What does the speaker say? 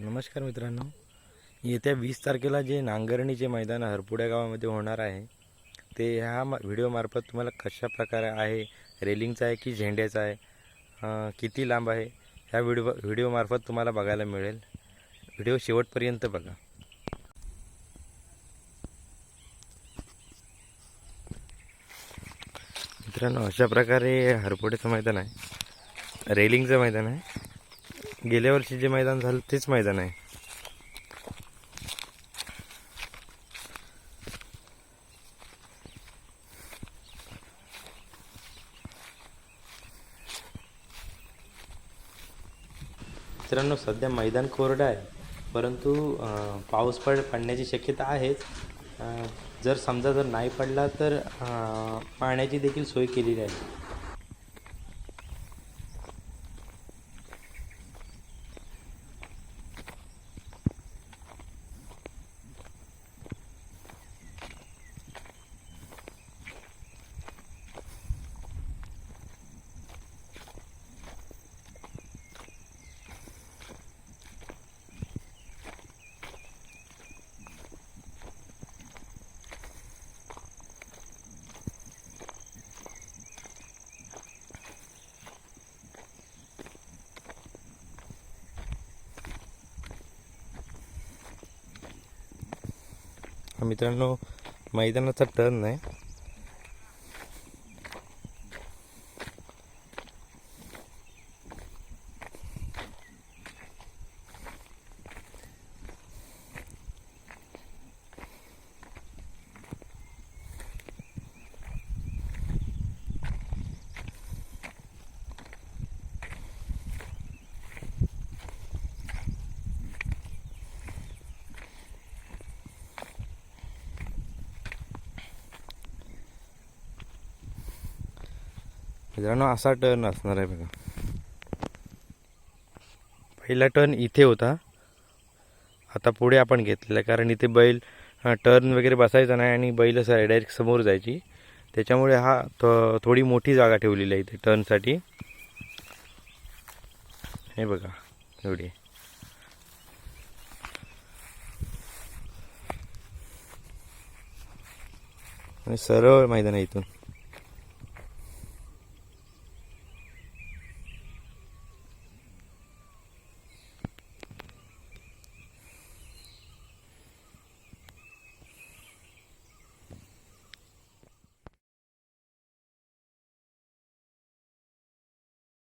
नमस्कार मित्रांनो. येत्या वीस तारखेला जे नांगरणीचे मैदान हरपुड्या गावामध्ये होणार आहे ते ह्या मा व्हिडिओमार्फत तुम्हाला कशा प्रकारे आहे रेलिंगचा आहे की झेंड्याचा आहे किती लांब आहे ह्या व्हिडिओ व्हिडिओमार्फत तुम्हाला बघायला मिळेल. व्हिडिओ शेवटपर्यंत बघा. मित्रांनो अशा प्रकारे हरपुड्याचं मैदान आहे रेलिंगचं मैदान आहे. गेल्या वर्षी जे मैदान झालं तेच मैदान आहे. मित्रांनो सध्या मैदान कोरडं आहे परंतु पाऊस पड पडण्याची शक्यता आहेच. जर समजा जर नाही पडला तर पाण्याची देखील सोय केलेली आहे. मित्रांनो मैदानाचा टर्न आहे. मित्रांनो असा टर्न असणार आहे बघा. पहिला टर्न इथे होता. आता पुढे आपण घेतलेला आहे कारण इथे बैल टर्न वगैरे बसायचा नाही आणि बैल असं डायरेक्ट समोर जायची. त्याच्यामुळे हा थो- थोडी मोठी जागा ठेवलेली आहे इथे टर्नसाठी हे बघा एवढी आणि सरळ मैदान आहे इथून.